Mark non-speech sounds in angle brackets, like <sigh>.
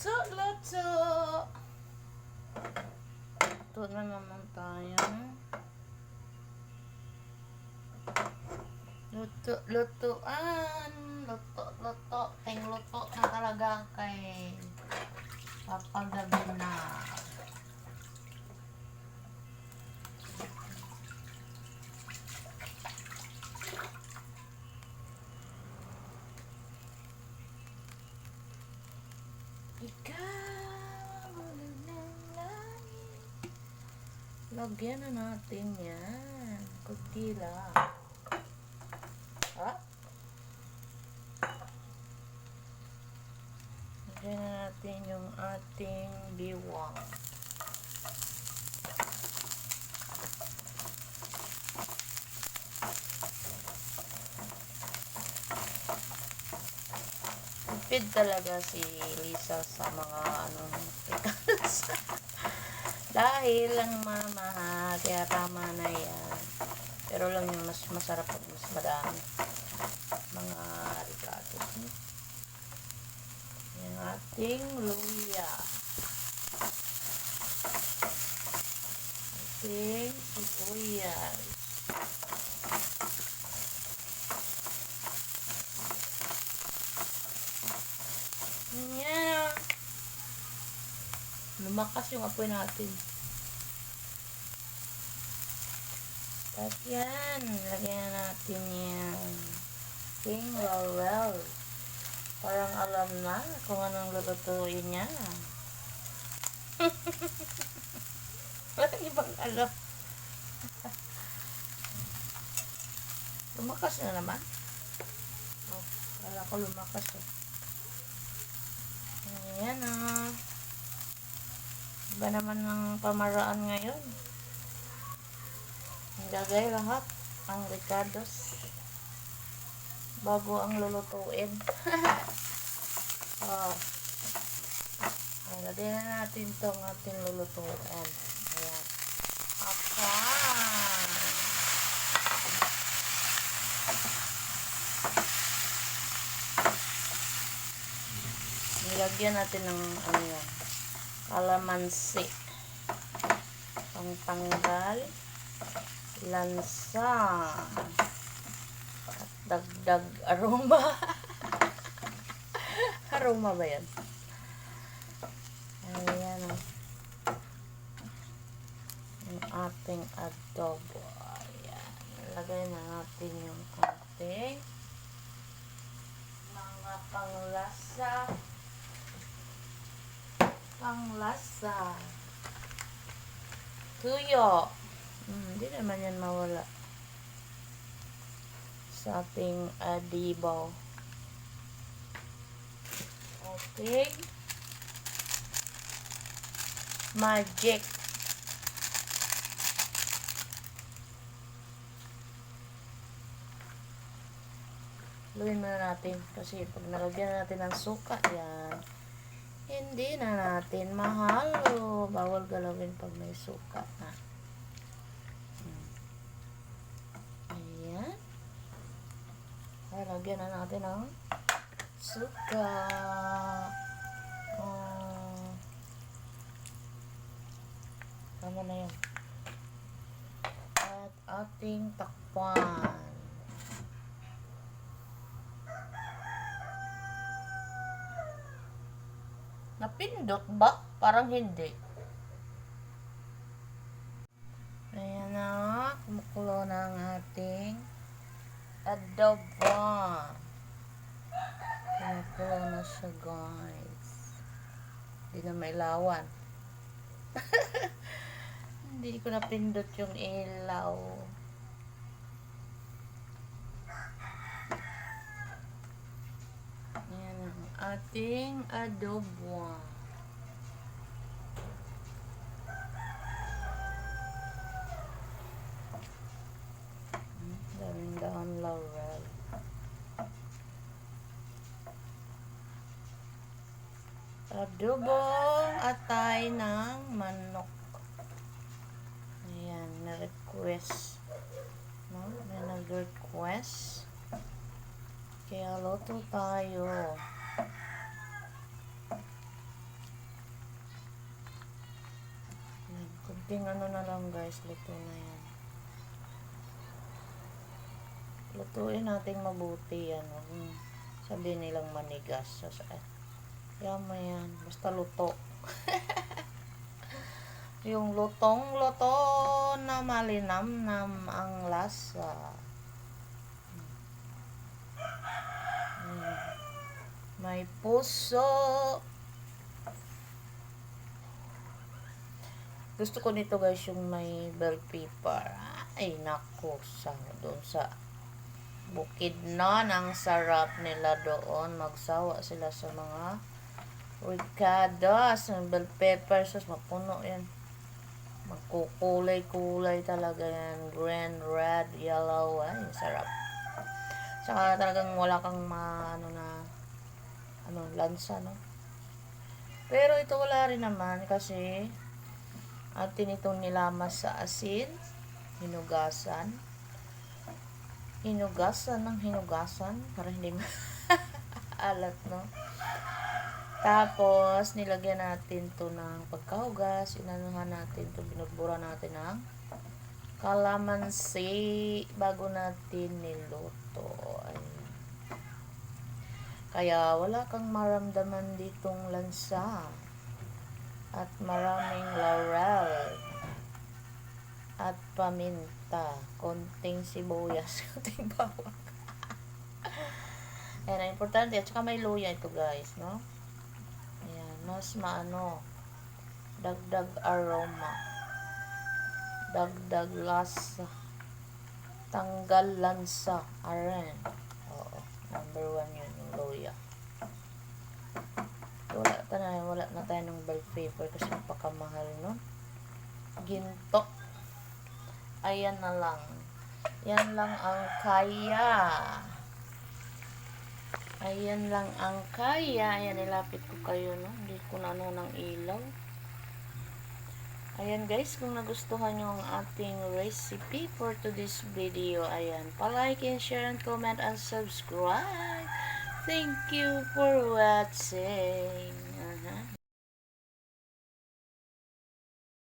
Luto, luto. Luto na naman tayo. Luto, lutoan. Luto, luto. Ting luto na talaga kay papagabi na. Ikaw ng langit. Lagyan na natin yan. Kunti lang. Ha? Lagyan na natin yung ating biwang. Tipid talaga si Lisa sa mga ano <laughs> Dahil ang mama ha, kaya tama na yan. Pero lang yung mas masarap pag mas madami. Mga. Hmm? Yung ating luya. Ating sibuyas. Yan. Lumakas yung apoy natin. At yan, lagyan na natin yan. King Laurel. Parang alam na kung anong lulutuin niya. <laughs> Walang ibang alam. <laughs> lumakas na naman. Oh, kala ko lumakas eh. Ayan ah. Iba naman ng pamaraan ngayon. Nilagay lahat ang ricados bago ang lulutuin. <laughs> oh. Lagyan na natin itong ating lulutuin. Ayan. Apan! Nilagyan natin ng ano yan, kalamansi. Pangtanggal, lansa, at dagdag aroma. <laughs> aroma ba yan? Ayan o. Yung ating adobo. Ayan. Lagay na natin yung konting mga panglasa panglasa. Tuyo. Hmm, Hindi naman yan mawala. Sa ating adibaw. Okay. Magic. Luin muna natin kasi pag nalagyan natin ng suka, yan. Hindi na natin mahalo. Bawal galawin pag may suka na. Ayan. Ay, lagyan na natin ng suka. Oh. Tama na yan. At ating takpan. Napindot ba? Parang hindi. Ayan na. Kumukulo na ang ating adobo. Kumukulo na siya guys. Hindi na mailawan. <laughs> hindi ko napindot yung ilaw. Ayan ang ating adobo. Daming dahon laurel. Adobong atay ng manok. Ayan, na-request. No? May nag-request. Kaya luto tayo. Yan. Kunting ano na lang guys, luto na yan. Lutuin natin mabuti hmm. yan. Huwag sabihin nilang manigas. So, eh, Yama yan. Basta luto. <laughs> yung lutong-luto na malinam-nam ang lasa. May puso. Gusto ko nito guys yung may bell pepper. Ay nako, sa doon sa bukid na ang sarap nila doon. Magsawa sila sa mga ricadas, bell pepper sauce, mapuno yan. Magkukulay-kulay talaga yan. Green, red, yellow. Ay, sarap. Saka talagang wala kang ma, ano na, ano, lansa, no? Pero ito wala rin naman kasi atin itong nilamas sa asin, hinugasan. Hinugasan ng hinugasan para hindi <laughs> alat, no? Tapos, nilagyan natin to ng pagkahugas. Inanuhan natin to binugbura natin ng kalamansi bago natin niluto. Ayan. Kaya, wala kang maramdaman ditong lansa. At maraming laurel. At paminta. Konting sibuyas. <laughs> Konting bawang. <laughs> Ayan, ang importante. At saka may luya ito guys, no? Ayan, mas maano. Dagdag aroma. Dagdag lasa. Tanggal lansa. Aren. Oo. Number one yun, yung luya. Wala ta na, wala na tayo ng bell paper kasi napakamahal no. Ginto. Ayan na lang. Yan lang ang kaya. Ayan lang ang kaya. Ayan, nilapit ko kayo, no? Hindi ko na ano ng ilaw. Ayan guys, kung nagustuhan nyo ang ating recipe for today's video, ayan, palike and share and comment and subscribe. Thank you for watching.